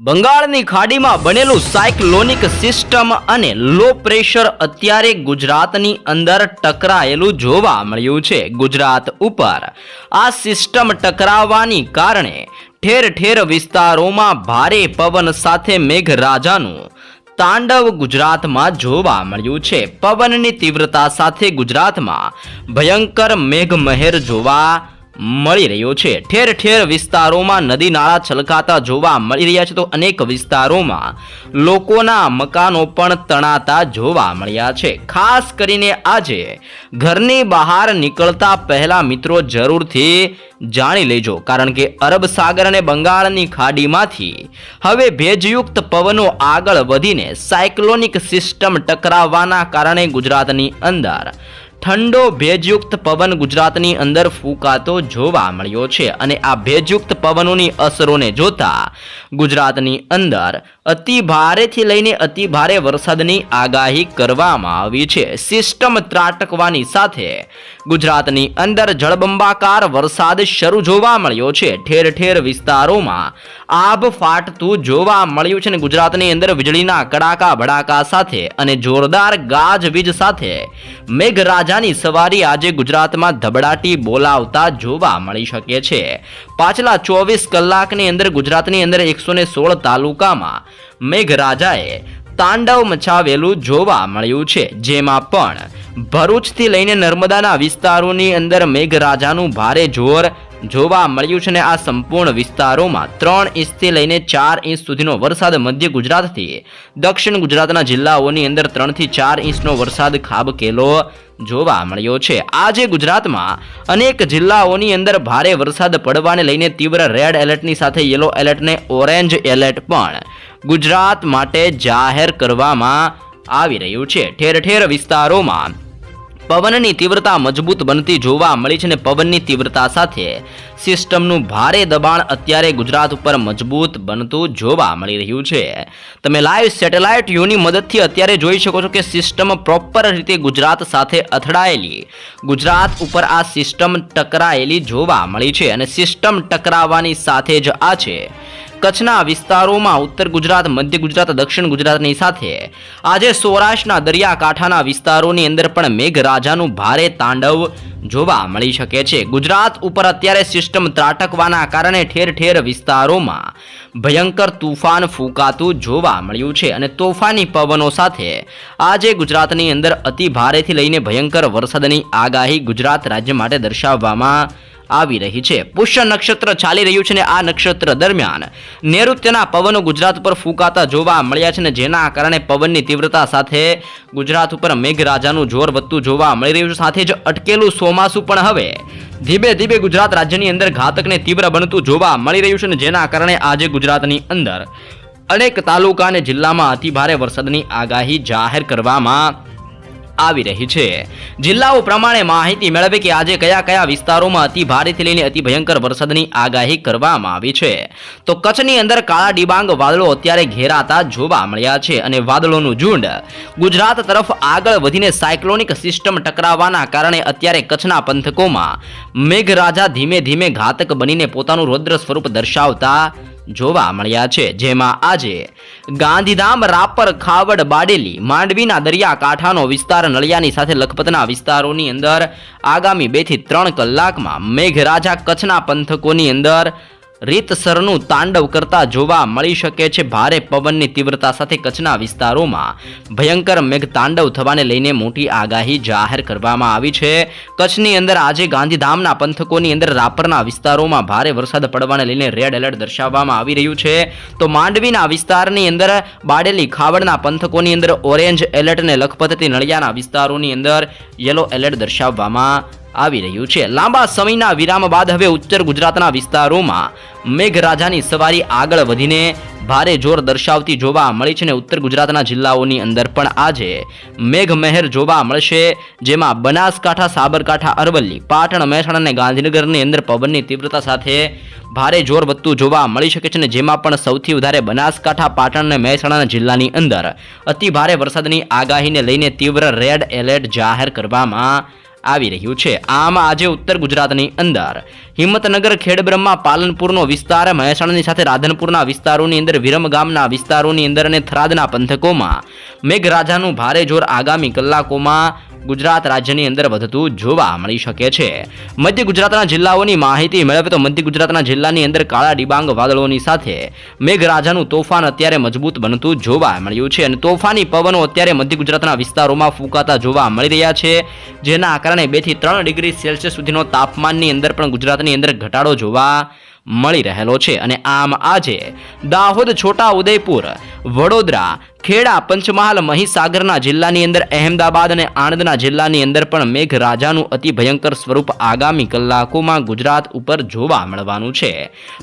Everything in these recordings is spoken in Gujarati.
બંગાળની ખાડીમાં બનેલું સાયક્લોનિક સિસ્ટમ અને લો પ્રેશર અત્યારે ગુજરાતની અંદર ટકરાયેલું જોવા મળ્યું છે ગુજરાત ઉપર. આ સિસ્ટમ ટકરાવવાની કારણે ઠેર ઠેર વિસ્તારોમાં ભારે પવન સાથે મેઘરાજાનું તાંડવ ગુજરાતમાં જોવા મળ્યું છે. પવનની તીવ્રતા સાથે ગુજરાતમાં ભયંકર મેઘમહેર જોવા મળી રહ્યો છે. ઠેર ઠેર વિસ્તારોમાં નદી નાળા છલકાતા જોવા મળી રહ્યા છે. તો અનેક વિસ્તારોમાં લોકોના મકાનો પણ તણાતા જોવા મળ્યા છે. ખાસ કરીને આજે ઘરની બહાર નીકળતા પહેલા મિત્રો જરૂરથી જાણી લેજો. કારણ કે અરબ સાગર અને બંગાળની ખાડીમાંથી હવે ભેજયુક્ત પવનો આગળ વધીને સાયક્લોનિક સિસ્ટમ ટકરાવવાના કારણે ગુજરાતની અંદર ઠંડો ભેજયુક્ત પવન ગુજરાતની અંદર ફૂંકાતો જોવા મળ્યો છે અને આ ભેજયુક્ત પવનોની અસરોને જોતા ગુજરાતની અંદર અતિ ભારેથી લઈને અતિ ભારે વરસાદની આગાહી કરવામાં આવી છે. સિસ્ટમ ત્રાટકવાની સાથે ગુજરાતની અંદર જળબંબાકાર વરસાદ શરૂ જોવા મળ્યો છે. ઠેર ઠેર વિસ્તારોમાં આભ ફાટતું જોવા મળ્યું છે અને ગુજરાતની અંદર વીજળીના કડાકા ભડાકા સાથે અને જોરદાર ગાજવીજ સાથે મેઘરાજાની સવારી આજે ગુજરાતમાં ધબડાટી બોલાવતા જોવા મળી શકે છે. પાછલા ચોવીસ કલાકની અંદર ગુજરાતની અંદર એકસો ને સોળ તાલુકામાં મેઘરાજાએ તાંડવ મચાવેલું જોવા મળ્યું છે. જેમાં પણ ભરૂચથી લઈને નર્મદાના વિસ્તારોની અંદર મેઘરાજાનું ભારે જોર જોવા મળ્યું છે અને આ સંપૂર્ણ વિસ્તારોમાં ત્રણ ઇંચથી લઈને ચાર ઇંચ સુધીનો વરસાદ મધ્ય ગુજરાતથી દક્ષિણ ગુજરાતના જિલ્લાઓની અંદર ત્રણથી ચાર ઇંચનો વરસાદ ખાબકેલો જોવા મળ્યો છે. આજે ગુજરાતમાં અનેક જિલ્લાઓની અંદર ભારે વરસાદ પડવાને લઈને તીવ્ર રેડ એલર્ટની સાથે યલો એલર્ટને ઓરેન્જ એલર્ટ પણ ગુજરાત માટે જાહેર કરવામાં આવી રહ્યું છે. ઠેર ઠેર વિસ્તારોમાં પવનની તીવ્રતા મજબૂત બનતી જોવા મળી છે અને પવનની તીવ્રતા સાથે સિસ્ટમનું ભારે દબાણ અત્યારે ગુજરાત ઉપર મજબૂત બનતું જોવા મળી રહ્યું છે. તમે લાઈવ સેટેલાઇટ યુની મદદથી અત્યારે જોઈ શકો છો કે સિસ્ટમ પ્રોપર રીતે ગુજરાત સાથે અથડાયેલી. ગુજરાત ઉપર આ સિસ્ટમ ટકરાયેલી જોવા મળી છે અને સિસ્ટમ ટકરાવવાની સાથે જ આ છે. કચ્છના વિસ્તારોમાં ઉત્તર ગુજરાત, મધ્ય ગુજરાત, દક્ષિણ ગુજરાતની સાથે આજે સૌરાષ્ટ્રના દરિયાકાંઠાના વિસ્તારોની અંદર પણ મેઘરાજાનું ભારે તાંડવ જોવા મળી શકે છે. ગુજરાત ઉપર અત્યારે સિસ્ટમ ત્રાટકવાના કારણે ઠેર ઠેર વિસ્તારોમાં ભયંકર તુફાન ફૂંકાતું જોવા મળ્યું છે અને તોફાની પવનો સાથે આજે ગુજરાતની અંદર અતિ ભારેથી લઈને ભયંકર વરસાદની આગાહી ગુજરાત રાજ્ય માટે દર્શાવવામાં આવી રહી છે. પુષ્ય નક્ષત્ર ચાલી રહ્યું છે ને આ નક્ષત્ર દરમિયાન નૈઋત્યના પવનો ગુજરાત પર ફૂંકાતા જોવા મળ્યા છે ને જેના કારણે પવનની તીવ્રતા સાથે ગુજરાત ઉપર મેઘરાજાનું જોર વધતું જોવા મળી રહ્યું છે. સાથે જ અટકેલું ચોમાસું પણ હવે ધીમે ધીમે ગુજરાત રાજ્યની અંદર ઘાતકને તીવ્ર બનતું જોવા મળી રહ્યું છે ને જેના કારણે આજે ગુજરાતની અંદર અનેક તાલુકા અને જિલ્લામાં અતિભારે વરસાદની આગાહી જાહેર કરવામાં આવી રહી છે. જિલ્લાઓ પ્રમાણે માહિતી મેળવે કે આજે કયા કયા વિસ્તારોમાં અતિ લઈને અતિ ભયંકર વરસાદની આગાહી કરવામાં આવી છે. તો કચ્છની અંદર કાળા ડિબાંગ વાદળો અત્યારે ઘેરાતા જોવા મળ્યા છે અને વાદળોનું ઝુંડ ગુજરાત તરફ આગળ વધીને સાયક્લોનિક સિસ્ટમ ટકરાવવાના કારણે અત્યારે કચ્છના પંથકોમાં મેઘરાજા ધીમે ધીમે ઘાતક બનીને પોતાનું રૌદ્ર સ્વરૂપ દર્શાવતા જોવા મળ્યા છે, જેમાં આજે ગાંધીધામ રાપર ખાવડ બાડેલી માંડવીના દરિયાકાંઠાનો વિસ્તાર નળિયાની સાથે લખપતના વિસ્તારોની અંદર આગામી બેથી ત્રણ કલાકમાં મેઘરાજા કચ્છના પંથકોની અંદર રીતસરનું તાંડવ કરતા જોવા મળી શકે છે ભારે પવનની તીવ્રતા સાથે કચ્છના વિસ્તારોમાં. ભયંકર મેઘ તાંડવ થવાને લઈને મોટી આગાહી જાહેર કરવામાં આવી છે. કચ્છની અંદર આજે ગાંધીધામના પંથકોની અંદર રાપરના વિસ્તારોમાં ભારે વરસાદ પડવાને લઈને રેડ એલર્ટ દર્શાવવામાં આવી રહ્યું છે. તો માંડવીના વિસ્તારની અંદર બાડેલી ખાવડના પંથકોની અંદર ઓરેન્જ એલર્ટ અને લખપતથી નળિયાના વિસ્તારોની અંદર યલો એલર્ટ દર્શાવવામાં આવી રહ્યું છે. લાંબા સમયના વિરામ બાદ હવે ઉત્તર ગુજરાતના વિસ્તારોમાં મેઘરાજાની સવારી આગળ વધીને ભારે જોર દર્શાવતી જોવા મળી છે ને ઉત્તર ગુજરાતના જિલ્લાઓની અંદર પણ આજે મેઘમહેર જોવા મળશે, જેમાં બનાસકાંઠા, સાબરકાંઠા, અરવલ્લી, પાટણ, મહેસાણા અને ગાંધીનગરની અંદર પવનની તીવ્રતા સાથે ભારે જોર વધતું જોવા મળી શકે છે ને જેમાં પણ સૌથી વધારે બનાસકાંઠા, પાટણ અને મહેસાણા જિલ્લાની અંદર અતિ ભારે વરસાદની આગાહીને લઈને તીવ્ર રેડ એલર્ટ જાહેર કરવામાં આવી રહ્યું છે. આમ આજે ઉત્તર ગુજરાતની અંદર હિંમતનગર, ખેડબ્રહ્મા, પાલનપુરનો વિસ્તાર, મહેસાણાની સાથે રાધનપુરના વિસ્તારોની અંદર, વિરમ ગામના વિસ્તારોની અંદર અને થરાદના પંથકોમાં મેઘરાજાનું ભારે જોર આગામી કલાકોમાં ગુજરાત રાજ્યની અંદર વધતું જોવા મળી શકે છે. મધ્ય ગુજરાતના જિલ્લાઓની માહિતી મેળવે તો મધ્ય ગુજરાતના જિલ્લાની અંદર કાળા ડિબાંગ વાદળોની સાથે મેઘરાજાનું તોફાન અત્યારે મજબૂત બનતું જોવા મળ્યું છે અને તોફાની પવનો અત્યારે મધ્ય ગુજરાતના વિસ્તારોમાં ફૂંકાતા જોવા મળી રહ્યા છે. જેના કારણે બેથી ત્રણ ડિગ્રી સેલ્સિયસ સુધીનો તાપમાનની અંદર પણ ગુજરાતની અંદર ઘટાડો જોવા મળી રહેલો છે અને આમ આજે દાહોદ, છોટા ઉદયપુર, વડોદરા, ખેડા, પંચમહાલ, મહીસાગરના જિલ્લાની અંદર, અહેમદાબાદ અને આણંદના જિલ્લાની અંદર પણ મેઘરાજાનું અતિ ભયંકર સ્વરૂપ આગામી કલાકોમાં ગુજરાત ઉપર જોવા મળવાનું છે.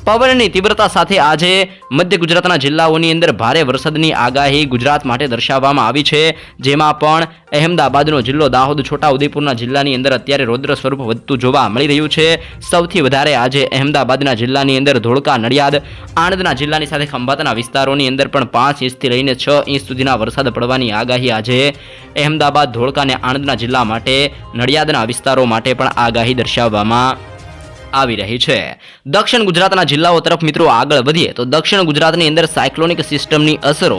પવનની તીવ્રતા સાથે આજે મધ્ય ગુજરાતના જિલ્લાઓની અંદર ભારે વરસાદની આગાહી ગુજરાત માટે દર્શાવવામાં આવી છે, જેમાં પણ અહેમદાબાદનો જિલ્લો દાહોદ છોટા ઉદેપુરના જિલ્લાની અંદર અત્યારે રૌદ્ર સ્વરૂપ વધતું જોવા મળી રહ્યું છે. સૌથી વધારે આજે અહેમદાબાદના જિલ્લાની અંદર ધોળકા, નડિયાદ, આણંદના જિલ્લાની સાથે ખંભાતના વિસ્તારોની અંદર પણ પાંચ ઇંચથી લઈને છ ઇંચ સુધીના વરસાદ પડવાની આગાહી આજે અહેમદાબાદ, ધોળકા અને આણંદના જિલ્લા માટે, નડિયાદના વિસ્તારો માટે પણ આગાહી દર્શાવવામાં આવી રહી છે. દક્ષિણ ગુજરાતના જિલ્લાઓ તરફ મિત્રો આગળ વધીએ તો દક્ષિણ ગુજરાતની અંદર સાયક્લોનિક સિસ્ટમની અસરો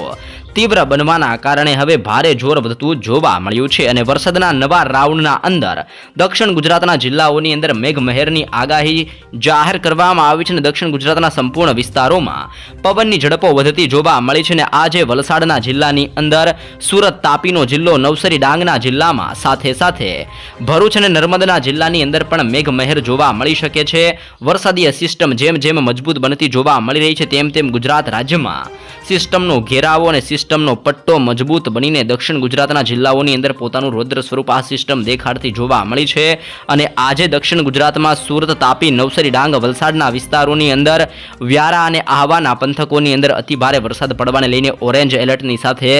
તીવ્ર બનવાના કારણે હવે ભારે જોર વધતું જોવા મળ્યું છે અને વરસાદના નવા રાઉન્ડના અંદર દક્ષિણ ગુજરાતના જિલ્લાઓની અંદર મેઘમહેરની આગાહી જાહેર કરવામાં આવી છે અને દક્ષિણ ગુજરાતના સંપૂર્ણ વિસ્તારોમાં પવનની ઝડપો વધતી જોવા મળી છે અને આજે વલસાડના જિલ્લાની અંદર સુરત, તાપીનો જિલ્લો, નવસરી, ડાંગના જિલ્લામાં સાથે સાથે ભરૂચ અને નર્મદના જિલ્લાની અંદર પણ મેઘમહેર જોવા મળી શકે છે. વરસાદીય સિસ્ટમ જેમ જેમ મજબૂત બનતી જોવા મળી રહી છે, તેમ તેમ ગુજરાત રાજ્યમાં સિસ્ટમનો ઘેરાવો અને સિસ્ટમનો પટ્ટો મજબૂત બનીને દક્ષિણ ગુજરાતના જિલ્લાઓની અંદર પોતાનું રૌદ્ર સ્વરૂપ આ સિસ્ટમ દેખાડતી જોવા મળી છે. અને આજે દક્ષિણ ગુજરાતમાં સુરત તાપી નવસરી ડાંગ વલસાડના વિસ્તારોની અંદર વ્યારા અને આહવાના પંથકોની અંદર અતિભારે વરસાદ પડવાને લઈને ઓરેન્જ એલર્ટની સાથે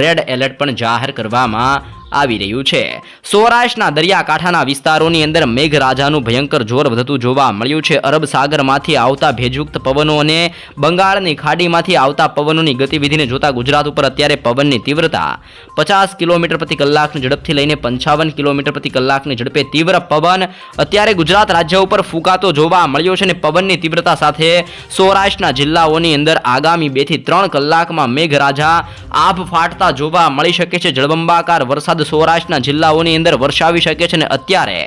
રેડ એલર્ટ પણ જાહેર કરવામાં આવી રહ્યું છે. સૌરાષ્ટ્રના દરિયાકાંઠાના વિસ્તારોની અંદર મેઘરાજાનું ભયંકર જોર વધતું જોવા મળ્યું છે. અરબ સાગરમાંથી આવતા ભેજયુક્ત પવનો અને બંગાળની ખાડીમાંથી આવતા પવનોની ગતિવિધિને જોતા ગુજરાત ઉપર અત્યારે પવનની તીવ્રતા પચાસ કિલોમીટર પ્રતિ કલાકની ઝડપથી લઈને પંચાવન કિલોમીટર પ્રતિ કલાકની ઝડપે તીવ્ર પવન અત્યારે ગુજરાત રાજ્ય ઉપર ફૂંકાતો જોવા મળ્યો છે અને પવનની તીવ્રતા સાથે સૌરાષ્ટ્રના જિલ્લાઓની અંદર આગામી બેથી ત્રણ કલાકમાં મેઘરાજા આભ ફાટતા જોવા મળી શકે છે. જળબંબાકાર વરસાદ સૌરાષ્ટ્રના જિલ્લાઓની અંદર વરસાવી શકે છે અને અત્યારે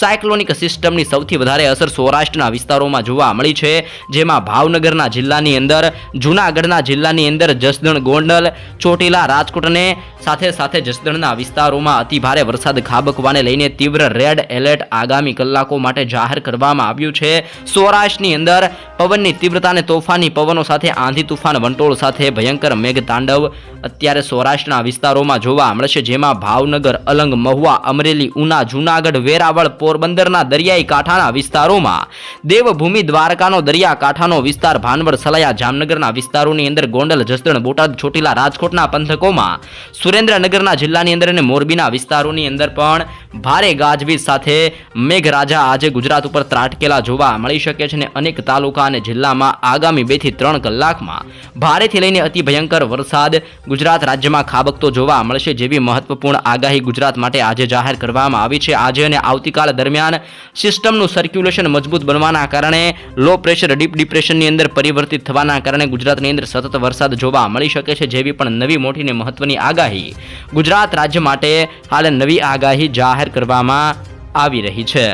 સાયક્લોનિક સિસ્ટમની સૌથી વધારે અસર સૌરાષ્ટ્રના વિસ્તારોમાં જોવા મળી છે. જેમાં ભાવનગરના જિલ્લાની અંદર, જૂનાગઢના જિલ્લાની અંદર જસદણ, ગોંડલ, ચોટીલા, રાજકોટ અને સાથે સાથે જસદણના વિસ્તારોમાં અતિભારે વરસાદ ખાબકવાને લઈને તીવ્ર રેડ એલર્ટ આગામી કલાકો માટે જાહેર કરવામાં આવ્યું છે. સૌરાષ્ટ્રની અંદર પવનની તીવ્રતા અને તોફાની પવનો સાથે આંધી તુફાન વંટોળ સાથે ભયંકર મેઘ તાંડવ અત્યારે સૌરાષ્ટ્રના વિસ્તારોમાં જોવા મળશે, જેમાં ભાવનગર, અલંગ, મહુવા, અમરેલી, ઉના, જૂનાગઢ, વેરાવળ, પોરબંદરના દરિયાઈ કાંઠાના વિસ્તારોમાં દેવભૂમિ દ્વારકાનો દરિયાકાંઠાનો વિસ્તાર ભાનવડ, સલાયા, જામનગરના વિસ્તારોની અંદર ગોંડલ, જસદણ, બોટાદ, ચોટીલા, રાજકોટના પંથકોમાં સુરેન્દ્રનગરના જિલ્લાની અંદર અને મોરબીના વિસ્તારોની અંદર પણ ભારે ગાજવીજ સાથે મેઘરાજા આજે ગુજરાત ઉપર ત્રાટકેલા જોવા મળી શકે છે અને અનેક તાલુકા અને જિલ્લામાં આગામી બેથી ત્રણ કલાકમાં ભારેથી લઈને અતિ ભયંકર વરસાદ ગુજરાત રાજ્યમાં ખાબકતો જોવા મળશે જેવી મહત્વપૂર્ણ આગાહી ગુજરાત માટે આજે જાહેર કરવામાં આવી છે. આજે અને આવતીકાલ દરમિયાન સિસ્ટમનું સર્ક્યુલેશન મજબૂત બનવાના કારણે લો પ્રેશર ડીપ ડિપ્રેશનની અંદર પરિવર્તિત થવાના કારણે ગુજરાતની અંદર સતત વરસાદ જોવા મળી શકે છે. જેવી પણ નવી મોટી અને મહત્વની આગાહી ગુજરાત રાજ્ય માટે હાલ નવી આગાહી જાહેર કરવામાં આવી રહી છે.